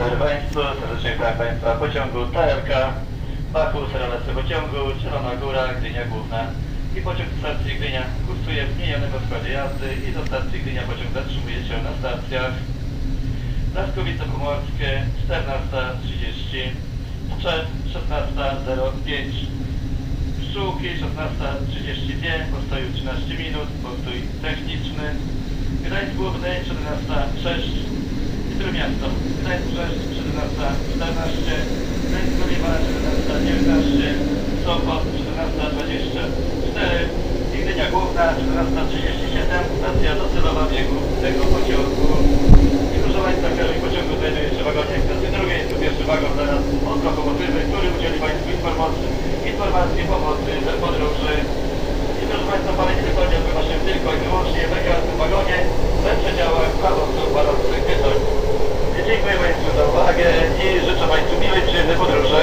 Państwu, serdecznie witam Państwa pociągu TRK Baku, seralacy pociągu, Zielona Góra, Gdynia Główna. I pociąg do stacji Gdynia kursuje w zmienionym składzie jazdy i do stacji Gdynia pociąg zatrzymuje się na stacjach. Laskowice Pomorskie 14.30 Strzep 16.05 Pszczółki 16.32 postoju 13 minut, postój techniczny Gdańsk Główny 17.06 i Trójmiasto. Gdańsk Brześć 17.14, Gdańsk Oliwa 17.19, Sopot 14.24 i Gdynia Główna 14.37, stacja docelowa biegu tego pociągu. Dziękuję Państwu za uwagę i życzę Państwu miłej, przyjemnej podróży.